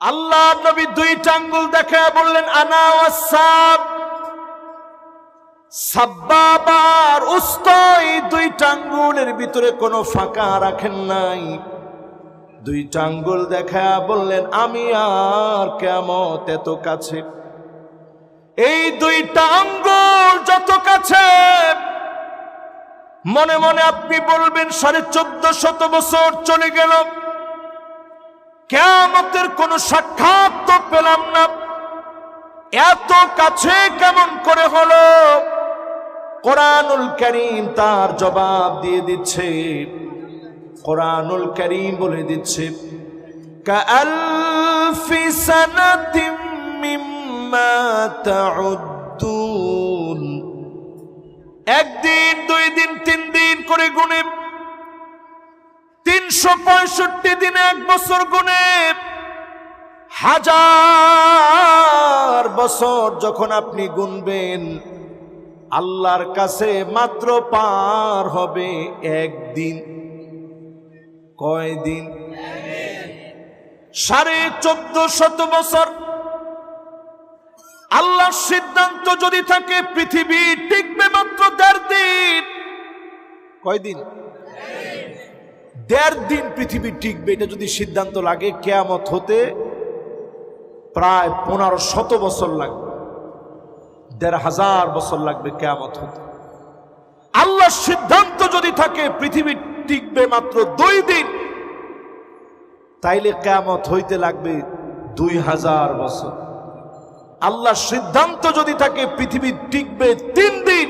আল্লাহ নবী দুইটা আঙ্গুল দেখে বললেন, আনা ওয়াসাব। সাব্বাবার উস্ত, এই দুইটা আঙ্গুলের ভিতরে কোনো ফাঁকা রাখেন নাই। দুইটা আঙ্গুল দেখা বললেন, আমি আর কেমত এত কাছে। এই দুইটা আঙ্গুল যত কাছে, মনে মনে আপনি বলবেন, সাড়ে চোদ্দ শত বছর চলে গেল। কেমতের কোন সাক্ষাৎ তো পেলাম না। এত কাছে কেমন করে হলো? কোরআনুল করিম তার জবাব দিয়ে দিচ্ছে। কোরআনুল করিম বলে দিচ্ছে একদিন, দুই দিন, তিন দিন করে গুনে তিনশো পঁয়ষট্টি দিনে এক বছর গুনে হাজার বছর যখন আপনি গুনবেন, আল্লাহর কাছে মাত্র পার হবে একদিন। কয়দিন? সাড়ে চোদ্দ শত বছর। আল্লাহর সিদ্ধান্ত যদি থাকে, পৃথিবী টিকবে মাত্র দেড় দিন। কয়দিন? দেড় দিন পৃথিবী টিকবে, এটা যদি সিদ্ধান্ত লাগে, কেয়ামত হতে প্রায় পনেরো শত বছর লাগবে। দেড় হাজার বছর লাগবে কেয়ামত হতে। আল্লাহর সিদ্ধান্ত যদি থাকে, পৃথিবী টিকবে মাত্র দুই দিন, তাইলে কেয়ামত হইতে লাগবে দুই হাজার বছর। আল্লাহর সিদ্ধান্ত যদি থাকে, পৃথিবী টিকবে তিন দিন,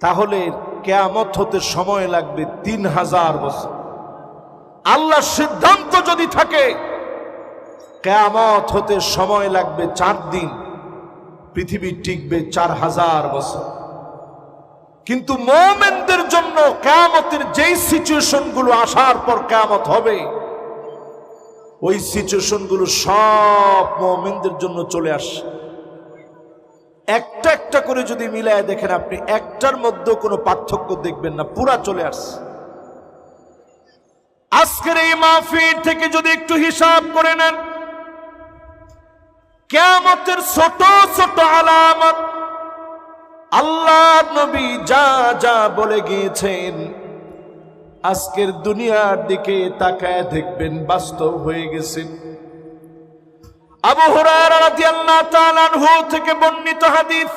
তাহলে কেয়ামত হতে সময় লাগবে তিন হাজার বছর। আল্লাহর সিদ্ধান্ত যদি থাকে, কেয়ামত হতে সময় লাগবে চার দিন। পৃথিবী টিকবে চার হাজার বছর। কিন্তু মোমেনদের জন্য কেয়ামতের যেই সিচুয়েশনগুলো আসার পর কেয়ামত হবে, ওই সিচুয়েশনগুলো সব মোমেনদের জন্য চলে আসে একটা একটা করে যদি মিলায় দেখেন আপনি, একটার মধ্যে কোনো পার্থক্য দেখবেন না, পুরা চলে আসছে। আজকের এই মাহফিল থেকে যদি একটু হিসাব করে নেন কেমতের ছোট ছোট আলামত আল্লাহ নবী যা যা বলে গিয়েছেন, আজকের দুনিয়ার দিকে তাকায় দেখবেন বাস্তব হয়ে গেছে। আবু হুরায়রা থেকে বর্ণিত হাদিস,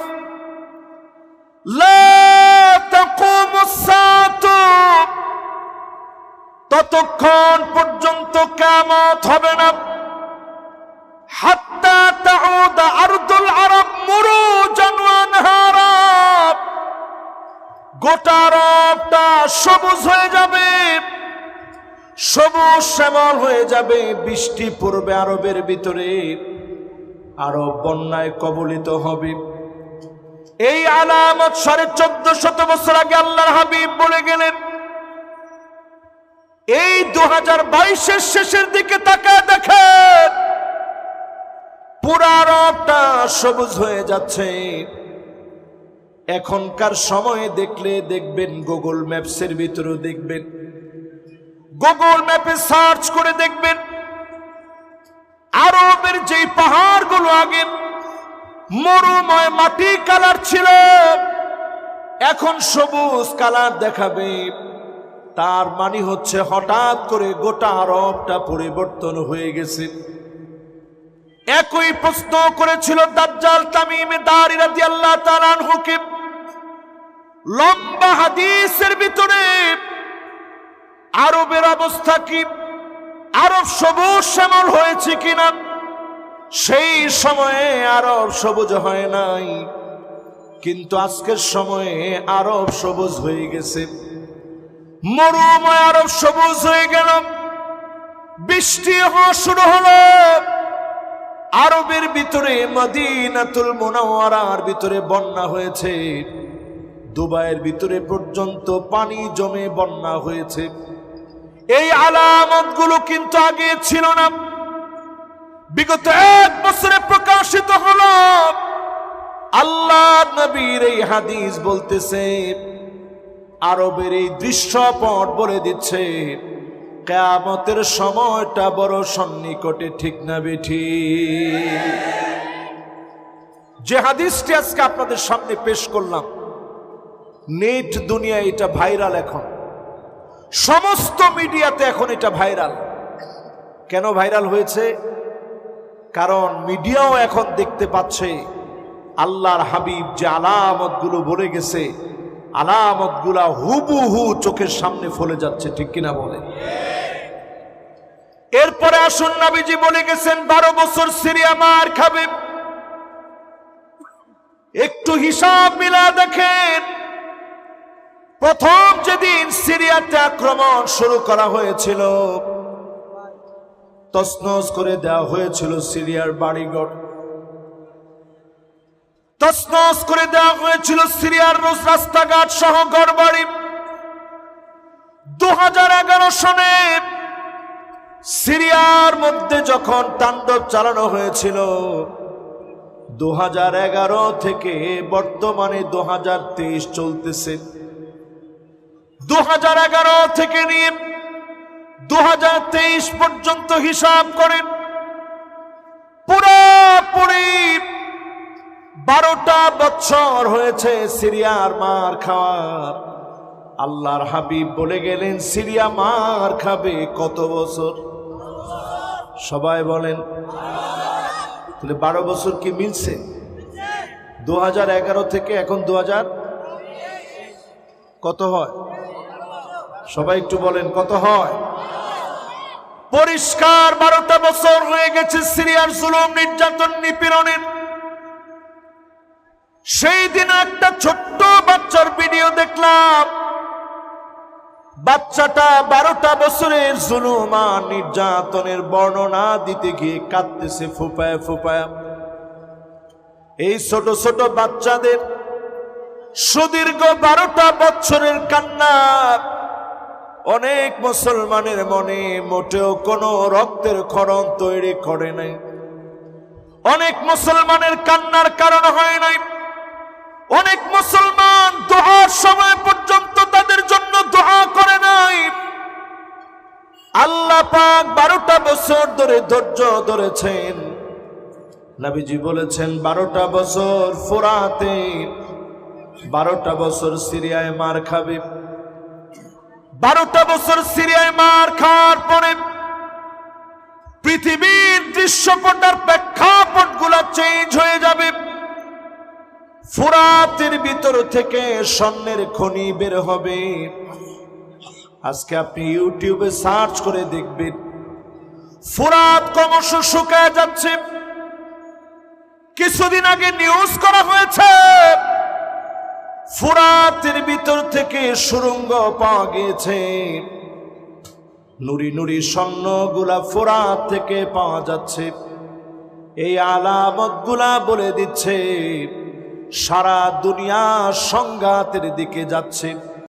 লা ততক্ষণ পর্যন্ত কিয়ামত হবে না। গোটা আরবটা সবুজ হয়ে যাবে। সবুজ শ্যামল হয়ে যাবে, বৃষ্টি পড়বে আরবের ভিতরে। আরব বন্যায় কবলিত হবে। এই আলামত সাড়ে চোদ্দ শত বছর আগে আল্লাহর হাবিব বলে গেলেন, এই দু হাজার বাইশের শেষের দিকে তাকায় দেখেন, পুরা আরবটা সবুজ হয়ে যাচ্ছে। এখনকার সময়ে দেখলে দেখবেন, গুগল ম্যাপসের ভিতরে দেখবেন গুগল ম্যাপে সার্চ করে দেখবেন। আরবের যে পাহাড়গুলো আগে মরুময় মাটি কালার ছিল, এখন সবুজ কালার দেখাবে। তার মানে হচ্ছে হঠাৎ করে গোটা আরবটা পরিবর্তন হয়ে গেছে। একই প্রশ্ন করেছিল দাজ্জাল তামিমে দাঁড়ি রাদি আল্লাহ তালান হুকিম লম্বা হাদিসের ভিতরে আরবের অবস্থা কি? আরব সবুজ শ্যামল হয়েছে কিনা? সেই সময়ে আরব সবুজ হয় নাই। কিন্তু আজকের সময়ে আরব সবুজ হয়ে গেছে। মরুময় আরব সবুজ হয়ে গেল। বৃষ্টি হওয়া শুরু হলো। আরবের ভিতরে মদিনাতুল মোনাওয়ারার ভিতরে বন্যা হয়েছে। দুবাইয়ের ভিতরে পর্যন্ত পানি জমে বন্যা হয়েছে। এই আলামতগুলো কিন্তু আগে ছিল না। বিগত এক বছরে প্রকাশিত হলো। আল্লাহ নবীর এই হাদিস বলতেছে, আরবের এই দৃশ্যপট বলে দিচ্ছে, কেয়ামতের সময়টা বড় সন্নিকটে ঠিক না বেঠি। যে হাদিসটি আজকে আপনাদের সামনে পেশ করলাম, নেট দুনিয়া এটা ভাইরাল এখন। সমস্ত মিডিয়াতে এখন এটা ভাইরাল। কেন ভাইরাল হয়েছে? কারণ মিডিয়াও এখন দেখতে পাচ্ছে, আল্লাহর হাবিব যে আলামতগুলো বলে গেছে, আলামতগুলা হুবহু চোখের সামনে ফলে যাচ্ছে, ঠিক কিনা বলে এরপরে আসুন, নাবিজি বলে গেছেন, বারো বছর সিরিয়া মার খাবে। একটু হিসাব মিলা দেখেন প্রথম যেদিন সিরিয়াতে আক্রমণ শুরু করা হয়েছিল তসনস করে দেওয়া হয়েছিল সিরিয়ার বাড়িঘর। তসনস করে দেওয়া হয়েছিল সিরিয়ার রোজ রাস্তাঘাট সহ ঘর বাড়ি দু হাজার এগারো সনে সিরিয়ার মধ্যে যখন তাণ্ডব চালানো হয়েছিল দু থেকে বর্তমানে দু হাজার তেইশ চলতেছে। দু হাজার এগারো থেকে নিয়ে দু পর্যন্ত হিসাব করেন। পুরোপুরি বারোটা বছর হয়েছে সিরিয়ার মার খাওয়ার। আল্লাহর হাবিব বলে গেলেন, সিরিয়া মার খাবে কত বছর? সবাই বলেন, তাহলে বারো বছর কি মিলছে? দু হাজার এগারো থেকে এখন দু হাজার কত হয়? সবাই একটু বলেন, কত হয়? পরিষ্কার, বারোটা বছর হয়ে গেছে সিরিয়ার জুলুম, নির্যাতন, নিপীড়নের। সেই দিন একটা ছোট্ট বাচ্চার ভিডিও দেখলাম। বাচ্চাটা বারোটা বছরের জুলুম নির্যাতনের বর্ণনা দিতে গিয়ে কাঁদতেছে, ফুপায় ফুপায়। এই ছোট ছোট বাচ্চাদের সুদীর্ঘ বারোটা বছরের কান্না অনেক মুসলমানের মনে মোটেও কোনো রক্তের ক্ষরণ তৈরি করে নাই। অনেক মুসলমানের কান্নার কারণ হয় নাই। অনেক মুসলমান দোহার সময় পর্যন্ত তাদের জন্য দোহা করে নাই। আল্লাহ পাক বারোটা বছর ধরে ধৈর্য ধরেছেন। নাবিজি বলেছেন, বারোটা বছর ফোরাতে, বারোটা বছর সিরিয়ায় মার খাবে। বারোটা বছর সিরিয়ায় মার খাওয়ার পরে পৃথিবীর দৃশ্যপটার প্রেক্ষাপটগুলা চেঞ্জ হয়ে যাবে। ফুরাতের ভিতর থেকে স্বর্ণের খনি বের হবে। আজকে আপনি ইউটিউবে সার্চ করে দেখবেন। ফুরাত ক্রমশ শুকায় যাচ্ছে। কিছুদিন আগে নিউজ করা হয়েছে, ফুরাতের ভিতর থেকে সুরঙ্গ পাওয়া গিয়েছে। নুরি নুরি স্বর্ণগুলা ফোরাত থেকে পাওয়া যাচ্ছে। এই আলামতগুলা বলে দিচ্ছে, সারা দুনিয়া সংঘাতের দিকে যাচ্ছে।